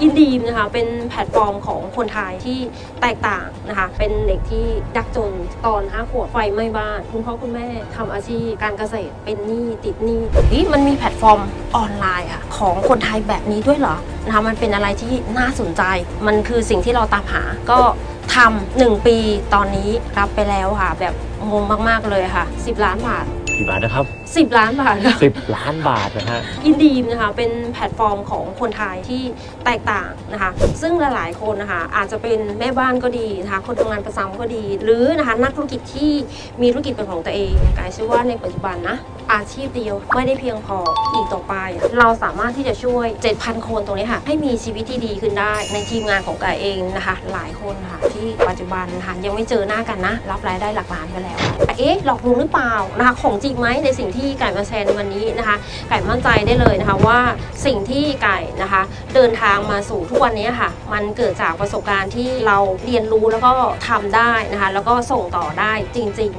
อินดีมนะคะเป็นแพลตฟอร์มของคนไทยที่แตกต่างนะคะเป็นเด็กที่ยากจนตอน5ขวบไฟไหม้บ้าน คุณพ่อคุณแม่ทำอาชีพการเกษตรเป็นหนี้ติดหนี้นี่มันมีแพลตฟอร์มออนไลน์ค่ะของคนไทยแบบนี้ด้วยเหรอนะคะมันเป็นอะไรที่น่าสนใจ มันคือสิ่งที่เราตามหาก็ทำหนึ่งปีตอนนี้รับไปแล้วค่ะ แบบงงมากๆเลยค่ะ 10 ล้านบาท กี่บาทนะครับ 10 ล้านบาทค่ะ 10 ล้านบาทนะฮะ อินดีมนะคะเป็นแพลตฟอร์มของคนไทยที่แตกต่างนะคะ ซึ่งหลายๆคนนะคะอาจจะเป็นแม่บ้านก็ดีนะคะคนทำงานประจำก็ดี หรือนะคะนักธุรกิจที่มีธุรกิจเป็นของตัวเองกายเชื่อว่าในปัจจุบันนะอาชีพเดียวไม่ได้เพียงพออีกต่อไป เราสามารถที่จะช่วย 7,000 คนตรงนี้ค่ะ ให้มีชีวิตที่ดีขึ้นได้ ในทีมงานของกายเองนะคะ หลายคนค่ะ ที่ปัจจุบันนะคะยังไม่เจอหน้ากันนะ รับรายได้หลักล้านไปแล้วแต่เอ๊ะหลอกลวงหรือเปล่านะคะของจริงไหมในสิ่งที่ไก่มาแชร์ในวันนี้นะคะไก่มั่นใจได้เลยนะคะว่าสิ่งที่ไก่นะคะ เดินทางมาสู่ทุกวันนี้ค่ะ มันเกิดจากประสบการณ์ที่เราเรียนรู้แล้วก็ทำได้นะคะ แล้วก็ส่งต่อได้จริง ๆ